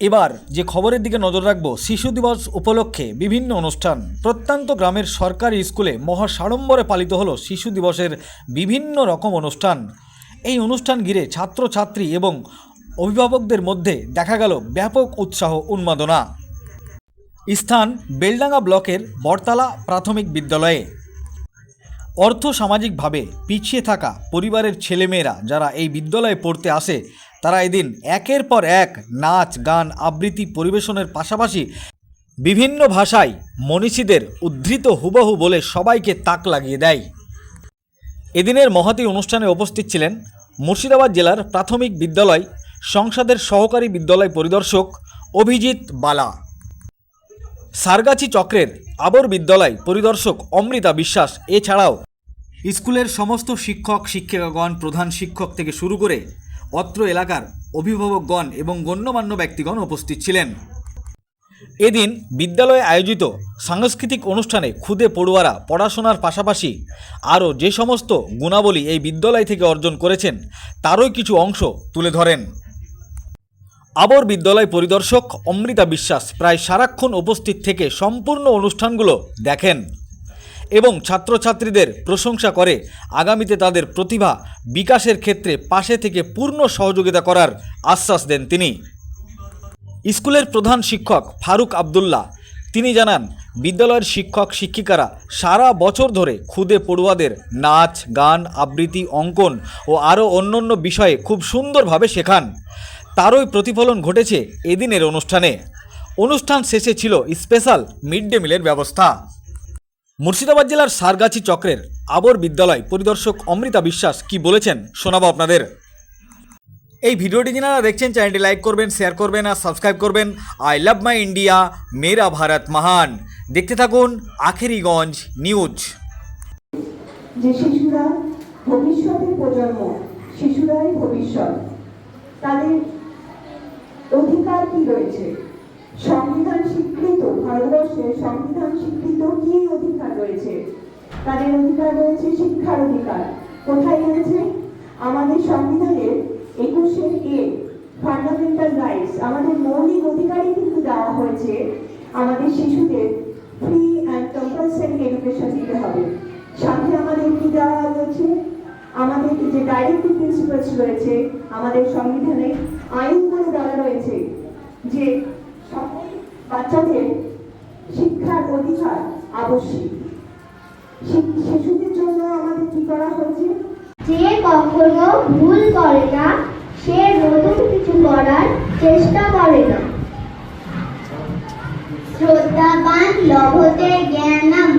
এবার যে খবরের দিকে নজর রাখব, শিশু দিবস উপলক্ষে বিভিন্ন অনুষ্ঠান। প্রত্যন্ত গ্রামের সরকারি স্কুলে মহা সাড়ম্বরে পালিত হলো শিশু দিবসের বিভিন্ন রকম অনুষ্ঠান। এই অনুষ্ঠান ঘিরে ছাত্রছাত্রী এবং অভিভাবকদের মধ্যে দেখা গেল ব্যাপক উৎসাহ, উন্মাদনা। স্থান বেলডাঙ্গা ব্লকের বরতলা প্রাথমিক বিদ্যালয়ে। অর্থ সামাজিকভাবে পিছিয়ে থাকা পরিবারের ছেলেমেয়েরা যারা এই বিদ্যালয়ে পড়তে আসে তারা এদিন একের পর এক নাচ, গান, আবৃত্তি পরিবেশনের পাশাপাশি বিভিন্ন ভাষায় মনীষীদের উদ্ধৃত হুবহু বলে সবাইকে তাক লাগিয়ে দেয়। এদিনের মহাতি অনুষ্ঠানে উপস্থিত ছিলেন মুর্শিদাবাদ জেলার প্রাথমিক বিদ্যালয় সংসদের সহকারী বিদ্যালয় পরিদর্শক অভিজিৎ বালা। সারগাছি চক্রের আবর বিদ্যালয় পরিদর্শক অমৃতা বিশ্বাস। এছাড়াও স্কুলের সমস্ত শিক্ষক, শিক্ষিকাগণ, প্রধান শিক্ষক থেকে শুরু করে অত্র এলাকার অভিভাবকগণ এবং গণ্যমান্য ব্যক্তিগণ উপস্থিত ছিলেন। এদিন বিদ্যালয়ে আয়োজিত সাংস্কৃতিক অনুষ্ঠানে খুদে পড়ুয়ারা পড়াশোনার পাশাপাশি আরও যে সমস্ত গুণাবলী এই বিদ্যালয় থেকে অর্জন করেছেন তারই কিছু অংশ তুলে ধরেন। আবর বিদ্যালয় পরিদর্শক অমৃতা বিশ্বাস প্রায় সারাক্ষণ উপস্থিত থেকে সম্পূর্ণ অনুষ্ঠানগুলো দেখেন। এবং ছাত্রছাত্রীদের প্রশংসা করে। আগামীতে তাদের প্রতিভা বিকাশের ক্ষেত্রে পাশে থেকে পূর্ণ সহযোগিতা করার আশ্বাস দেন তিনি। স্কুলের প্রধান শিক্ষক ফারুক আবদুল্লাহ। তিনি জানান, বিদ্যালয়ের শিক্ষক শিক্ষিকারা সারা বছর ধরে খুদে পড়ুয়াদের নাচ, গান, আবৃত্তি, অঙ্কন ও আরও অন্যান্য বিষয়ে খুব সুন্দরভাবে শেখান। তারই প্রতিফলন ঘটেছে এদিনের অনুষ্ঠানে। অনুষ্ঠান শেষে ছিল স্পেশাল মিড ডে মিলের ব্যবস্থা। মুর্শিদাবাদ জেলার সারগাছি চক্রের আবর বিদ্যালয় পরিদর্শক অমৃতা বিশ্বাস কি বলেছেন শোনাবো আপনাদের। এই ভিডিওটি যারা দেখছেন, চ্যানেলটি লাইক করবেন, শেয়ার করবেন আর সাবস্ক্রাইব করবেন। আই লাভ মাই ইন্ডিয়া, মেরা ভারত মহান। দেখতে থাকুন আখেরিগঞ্জ নিউজ। যে শিশুরা ভবিষ্যতের প্রজন্ম, শিশুরাই ভবিষ্যৎ। তাদের অধিকার কি রয়েছে? সংবিধান স্বীকৃত ভারতবর্ষের সংবিধান স্বীকৃত কি অধিকার রয়েছে? তাদের অধিকার রয়েছে শিক্ষার অধিকার। কোথায় রয়েছে? আমাদের সংবিধানের একুশে এ ফান্ডামেন্টাল রাইটস আমাদের মৌলিক অধিকারই কিন্তু দেওয়া হয়েছে। আমাদের শিশুদের ফ্রি অ্যান্ড কম্পালসারি এডুকেশন দিতে হবে। সাথে আমাদের কি দেওয়া রয়েছে? আমাদের যে ডাইরেক্টিভ প্রিন্সিপালস রয়েছে, আমাদের সংবিধানে আইনগুলো দেওয়া রয়েছে যে সকল বাচ্চাদের শিক্ষার অধিকার আবশ্যিক। শিশুদের জন্য আমাদের কি করা হয়েছে? যে কখনো ভুল করে না, সে নতুন কিছু করার চেষ্টা করে না। শ্রদ্ধাবান লভতে জ্ঞানম।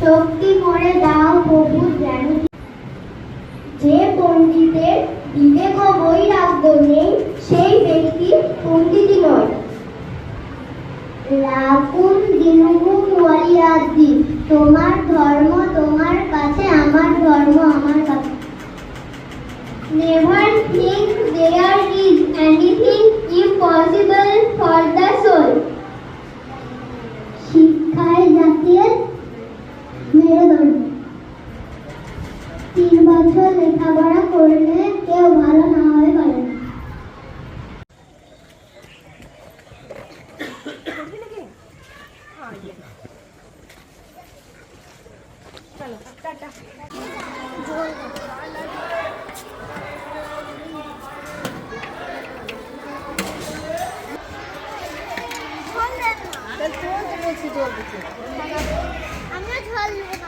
শক্তি করে দাও প্রভু জ্ঞান যে পণ্ডিতের নেই সেই ব্যক্তি নয়। তোমার কাছে আমার ধর্ম আমার কাছে never think there is anything impossible for the soul শিক্ষায় জাতির মেরুদণ্ড তিন বছর লেখাপড়া করলে কেউ ভালো না হয়ে পারে না আমরা ঝোল নেব